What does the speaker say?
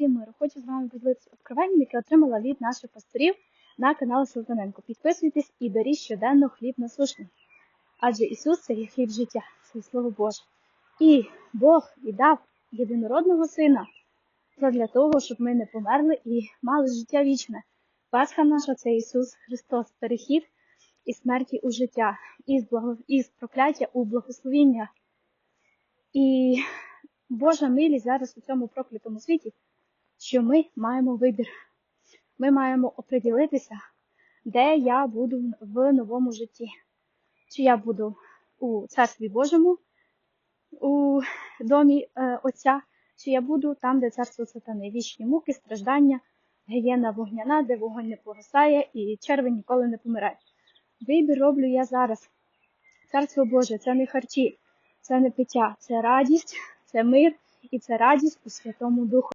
всім миру. Хочу з вами поділитися откровенням, яке отримала від наших пасторів на канал Салтаненко. Підписуйтесь і беріть щоденно хліб насушний. Адже Ісус це є хліб життя, це Слово Боже. І Бог віддав єдинородного Сина для того, щоб ми не померли і мали життя вічне. Пасха наша це Ісус Христос, перехід із смерті у життя, із, благо... із прокляття у благословіння. І Божа милість зараз у цьому проклятому світі, що ми маємо вибір. Ми маємо оприділитися, де я буду в новому житті. Чи я буду у Царстві Божому, у домі е, Отця, чи я буду там, де царство сатани, вічні муки, страждання, гієна вогняна, де вогонь не погасає і черви ніколи не помирають. Вибір роблю я зараз. Царство Боже це не харчі, це не пиття, це радість, це мир і це радість у Святому Духу.